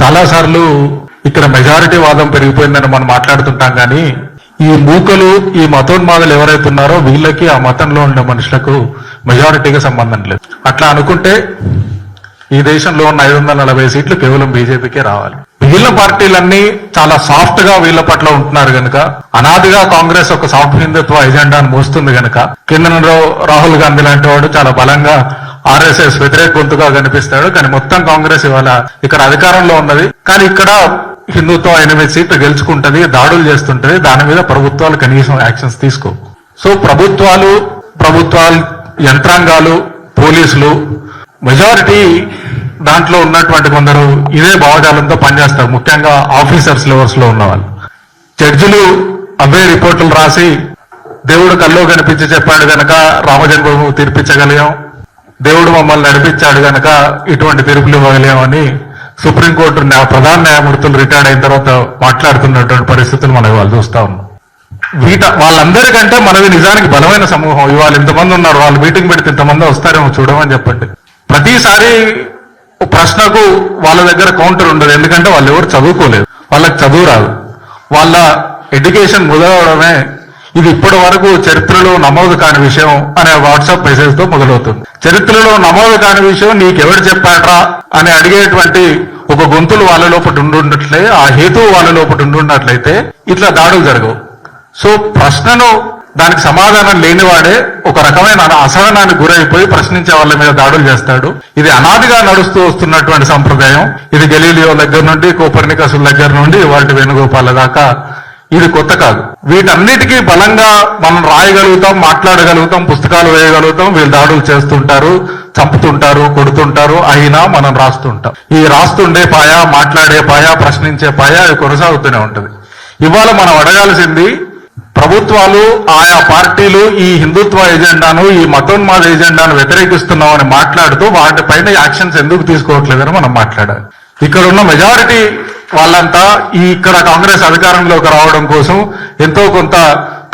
చాలా సార్లు ఇక్కడ మెజారిటీ వాదం పెరిగిపోయిందని మనం మాట్లాడుతుంటాం కానీ ఈ మూకలు ఈ మతోన్మాదులు ఎవరైతే ఉన్నారో వీళ్ళకి ఆ మతంలో ఉండే మనుషులకు మెజారిటీగా సంబంధం లేదు. అట్లా అనుకుంటే ఈ దేశంలో ఉన్న ఐదు వందల నలభై సీట్లు కేవలం బీజేపీకే రావాలి. మిగిలిన పార్టీలన్నీ చాలా సాఫ్ట్గా వీళ్ళ పట్ల ఉంటున్నారు గనుక అనాదిగా కాంగ్రెస్ ఒక సాఫ్ట్ హిందుత్వ ఎజెండాను మోస్తుంది గనుక కిందనలో రాహుల్ గాంధీ లాంటి వాడు చాలా బలంగా ఆర్ఎస్ఎస్ వ్యతిరేక గొంతుగా కనిపిస్తాడు కానీ మొత్తం కాంగ్రెస్ ఇవాళ ఇక్కడ అధికారంలో ఉన్నది. కానీ ఇక్కడ హిందుత్వం ఎనిమిది సీట్లు గెలుచుకుంటది దాడులు చేస్తుంటది దాని మీద ప్రభుత్వాలు కనీసం యాక్షన్స్ తీసుకో. సో ప్రభుత్వాలు ప్రభుత్వాలు యంత్రాంగాలు పోలీసులు మెజారిటీ దాంట్లో ఉన్నటువంటి కొందరు ఇదే భావజాలంతో పనిచేస్తారు. ముఖ్యంగా ఆఫీసర్స్ లెవెల్స్లో ఉన్నవాళ్ళు జడ్జిలు అవే రిపోర్టులు రాసి దేవుడు కల్లో కనిపించి చెప్పాడు కనుక రామజన్మభూమి తీర్పించగలిగాం దేవుడు మమ్మల్ని నడిపించాడు గనక ఇటువంటి తీర్పులు ఇవ్వలేమని సుప్రీంకోర్టు ప్రధాన న్యాయమూర్తులు రిటైర్డ్ అయిన తర్వాత మాట్లాడుతున్నటువంటి పరిస్థితులు మనం ఇవాళ చూస్తా ఉన్నాం. వీట వాళ్ళందరికంటే మనది నిజానికి బలమైన సమూహం. ఇవాళ ఇంతమంది ఉన్నారు. వాళ్ళు మీటింగ్ పెడితే ఇంతమంది వస్తారేమో చూడమని చెప్పండి. ప్రతిసారి ప్రశ్నకు వాళ్ళ దగ్గర కౌంటర్ ఉండదు. ఎందుకంటే వాళ్ళు ఎవరు చదువుకోలేదు. వాళ్ళకి చదువు రాదు. వాళ్ళ ఎడ్యుకేషన్ మొదలవడమే ఇది ఇప్పటి వరకు చరిత్రలో నమోదు కాని విషయం అనే వాట్సాప్ మెసేజ్తో మొదలవుతుంది. చరిత్రలో నమోదు కాని విషయం నీకెవరు చెప్పాడ్రా అని అడిగేటువంటి ఒక గొంతులు వాళ్ళ లోపల ఉండున్నట్లే ఆ హేతువు వాళ్ళ లోపల ఉండున్నట్లయితే ఇట్లా దాడులు జరగవు. సో ప్రశ్నను దానికి సమాధానం లేనివాడే ఒక రకమైన అసహనానికి గురైపోయి ప్రశ్నించే వాళ్ళ మీద దాడులు చేస్తాడు. ఇది అనాదిగా నడుస్తూ వస్తున్నటువంటి సంప్రదాయం. ఇది గెలీలియో దగ్గర నుండి కోపర్నికసుల దగ్గర నుండి వాటి వేణుగోపాల దాకా ఇది కొత్త కాదు. వీటన్నిటికీ బలంగా మనం రాయగలుగుతాం మాట్లాడగలుగుతాం పుస్తకాలు వేయగలుగుతాం వీళ్ళు దాడులు చేస్తుంటారు చంపుతుంటారు కొడుతుంటారు అయినా మనం రాస్తుంటాం. ఈ రాస్తుండే పాయ మాట్లాడే పాయ ప్రశ్నించే పాయ అది కొనసాగుతూనే ఉంటుంది. ఇవాళ మనం అడగాల్సింది ప్రభుత్వాలు ఆయా పార్టీలు ఈ హిందుత్వ ఎజెండాను ఈ మతోన్మాద ఎజెండాను వ్యతిరేకిస్తున్నామని మాట్లాడుతూ వాటిపైన యాక్షన్స్ ఎందుకు తీసుకోవట్లేదని మనం మాట్లాడాలి. ఇక్కడ ఉన్న మెజారిటీ వాళ్ళంతా ఈ ఇక్కడ కాంగ్రెస్ అధికారంలోకి రావడం కోసం ఎంతో కొంత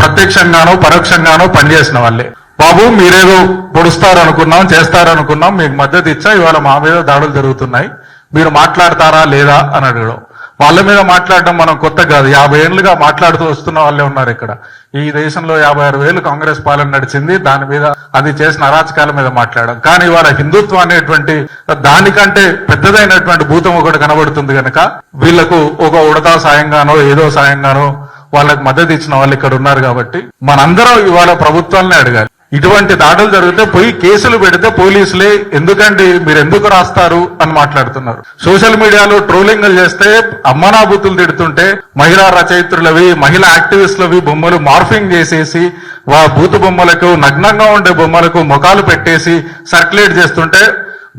ప్రత్యక్షంగానో పరోక్షంగానో పనిచేసిన వాళ్ళే. బాబు మీరేదో పొడుస్తారనుకున్నాం చేస్తారనుకున్నాం మీకు మద్దతు ఇచ్చా ఇవాళ మా మీద దాడులు జరుగుతున్నాయి. మీరు మాట్లాడతారా లేదా అని అడగడం. వాళ్ళ మీద మాట్లాడడం మనం కొత్త కాదు. యాభై ఏళ్ళుగా మాట్లాడుతూ వస్తున్న వాళ్ళే ఉన్నారు ఇక్కడ. ఈ దేశంలో యాభై ఆరు వేలు కాంగ్రెస్ పాలన నడిచింది. దాని మీద అది చేసిన అరాచకాల మీద మాట్లాడడం కానీ ఇవాళ హిందుత్వం అనేటువంటి దానికంటే పెద్దదైనటువంటి భూతం ఒకటి కనబడుతుంది కనుక వీళ్ళకు ఒక ఉడతా సాయంగానో ఏదో సాయంగానో వాళ్ళకి మద్దతు ఇచ్చిన వాళ్ళు ఇక్కడ ఉన్నారు కాబట్టి మనందరం ఇవాళ ప్రభుత్వాన్ని అడగాలి. ఇటువంటి దాడులు జరిగితే పోయి కేసులు పెడితే పోలీసులే ఎందుకండి మీరు ఎందుకు రాస్తారు అని మాట్లాడుతున్నారు. సోషల్ మీడియాలో ట్రోలింగ్లు చేస్తే అమ్మనాభూతులు తిడుతుంటే మహిళా రచయిత్రులవి మహిళా యాక్టివిస్టులవి బొమ్మలు మార్ఫింగ్ చేసేసి వా బూతు బొమ్మలకు నగ్నంగా ఉండే బొమ్మలకు ముఖాలు పెట్టేసి సర్క్యులేట్ చేస్తుంటే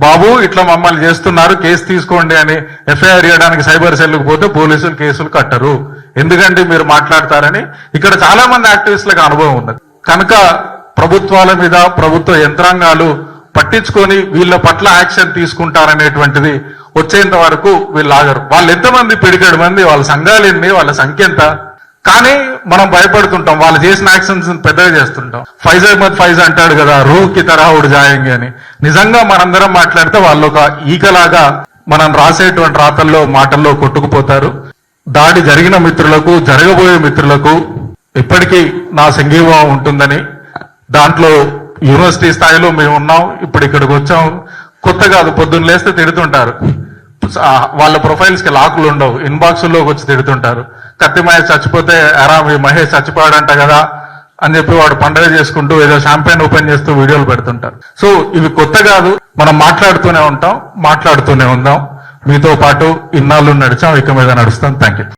బాబు ఇట్లా మమ్మల్ని చేస్తున్నారు కేసు తీసుకోండి అని ఎఫ్ఐఆర్ ఇవ్వడానికి సైబర్ సెల్కి పోతే పోలీసులు కేసులు కట్టరు. ఎందుకంటే మీరు మాట్లాడతారని? ఇక్కడ చాలా మంది యాక్టివిస్టులకు అనుభవం ఉన్నది. కనుక ప్రభుత్వాల మీద ప్రభుత్వ యంత్రాంగాలు పట్టించుకొని వీళ్ళ పట్ల యాక్షన్ తీసుకుంటారనేటువంటిది వచ్చేంత వరకు వీళ్ళు ఆగరు. వాళ్ళు ఎంతమంది పిడికేడు మంది వాళ్ళ సంఘాలు ఎన్ని వాళ్ళ సంఖ్య ఎంత? కానీ మనం భయపడుతుంటాం. వాళ్ళు చేసిన యాక్షన్స్ పెద్దగా చేస్తుంటాం. ఫైజ్ అహ్మద్ ఫైజ్ అంటాడు కదా రూహ్కి తరహుడు జాయంగి అని. నిజంగా మనందరం మాట్లాడితే వాళ్ళు ఒక ఈకలాగా మనం రాసేటువంటి రాతల్లో మాటల్లో కొట్టుకుపోతారు. దాడి జరిగిన మిత్రులకు జరగబోయే మిత్రులకు ఇప్పటికీ నా సంఘీభావం ఉంటుందని దాంట్లో యూనివర్సిటీ స్థాయిలో మేము ఉన్నాం ఇప్పుడు ఇక్కడికి వచ్చాం. కొత్త కాదు పొద్దున్న లేస్తే తిడుతుంటారు. వాళ్ళ ప్రొఫైల్స్కి లాకులు ఉండవు. ఇన్బాక్స్లోకి వచ్చి తిడుతుంటారు. కత్తి మహేష్ చచ్చిపోతే అరా మీ మహేష్ చచ్చిపోయాడంట కదా అని చెప్పి వాడు పండగ చేసుకుంటూ ఏదో షాంపెయిన్ ఓపెన్ చేస్తూ వీడియోలు పెడుతుంటారు. సో ఇవి కొత్త కాదు. మనం మాట్లాడుతూనే ఉంటాం మాట్లాడుతూనే ఉందాం. మీతో పాటు ఇన్నాళ్ళు నడిచాం ఇక మీద నడుస్తాం. Thank you